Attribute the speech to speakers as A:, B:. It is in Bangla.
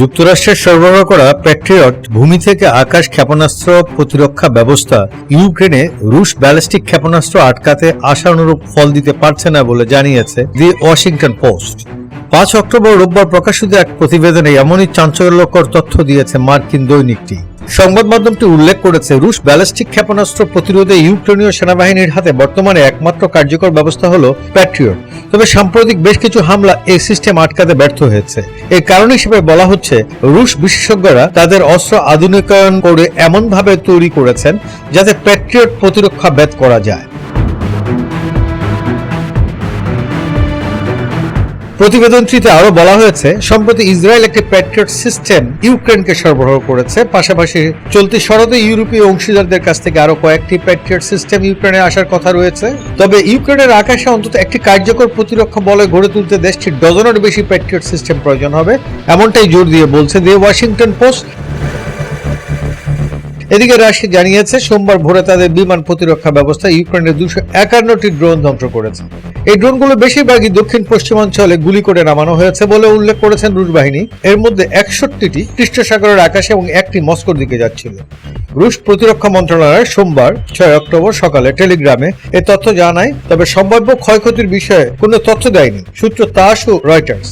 A: যুক্তরাষ্ট্রের সরবরাহ করা প্যাট্রিয়ট ভূমি থেকে আকাশ ক্ষেপণাস্ত্র প্রতিরক্ষা ব্যবস্থা, ইউক্রেনে রুশ ব্যালিস্টিক ক্ষেপণাস্ত্র আটকাতে আশানুরূপ ফল দিতে পারছে না বলে জানিয়েছে দি ওয়াশিংটন পোস্ট। পাঁচ অক্টোবর রোববার প্রকাশিত এক প্রতিবেদনে এমনই চাঞ্চল্যকর তথ্য দিয়েছে মার্কিন দৈনিকটি। সংবাদ মাধ্যমটি উল্লেখ করেছে, রুশ ব্যালিস্টিক ক্ষেপণাস্ত্র প্রতিরোধে ইউক্রেনীয় সেনাবাহিনীর হাতে বর্তমানে একমাত্র কার্যকর ব্যবস্থা হল প্যাট্রিয়ট। তবে সাম্প্রতিক বেশ কিছু হামলা এই সিস্টেম আটকাতে ব্যর্থ হয়েছে। এর কারণ হিসেবে বলা হচ্ছে, রুশ বিশেষজ্ঞরা তাদের অস্ত্র আধুনিকায়ন করে এমনভাবে তৈরি করেছেন যাতে প্যাট্রিয়ট প্রতিরক্ষা ব্যাত করা যায়। প্রতিবেদনটিতে আরও বলা হয়েছে, সম্প্রতি ইসরায়েল একটি প্যাট্রিয়ট সিস্টেম ইউক্রেনকে সরবরাহ করেছে, পাশাপাশি চলতি শরতে ইউরোপীয় অংশীদারদের কাছ থেকে আরও কয়েকটি প্যাট্রিয়ট সিস্টেম ইউক্রেনে আসার কথা রয়েছে। তবে ইউক্রেনের আকাশে অন্তত একটি কার্যকর প্রতিরক্ষা বলে গড়ে তুলতে দেশটির ডজনের বেশি প্যাট্রিয়ট সিস্টেম প্রয়োজন হবে, এমনটাই জোর দিয়ে বলছে দি ওয়াশিংটন পোস্ট। এদিকে রাশিয়া জানিয়েছে, সোমবার ভোরে তাদের বিমান প্রতিরক্ষা ব্যবস্থা ইউক্রেনের দুশো একান্নটি ড্রোন ধ্বংস করেছে। এই ড্রোনগুলো বেশিরভাগই দক্ষিণ পশ্চিমাঞ্চলে গুলি করে নামানো হয়েছে বলে উল্লেখ করেছেন রুশ বাহিনী। এর মধ্যে একষট্টিটি খ্রিস্টসাগরের আকাশে এবং একটি মস্কোর দিকে যাচ্ছিল। রুশ প্রতিরক্ষা মন্ত্রণালয় সোমবার, ছয় অক্টোবর সকালে টেলিগ্রামে এ তথ্য জানায়, তবে সম্ভাব্য ক্ষয়ক্ষতির বিষয়ে কোনো তথ্য দেয়নি। সূত্র তাস ও রয়টার্স।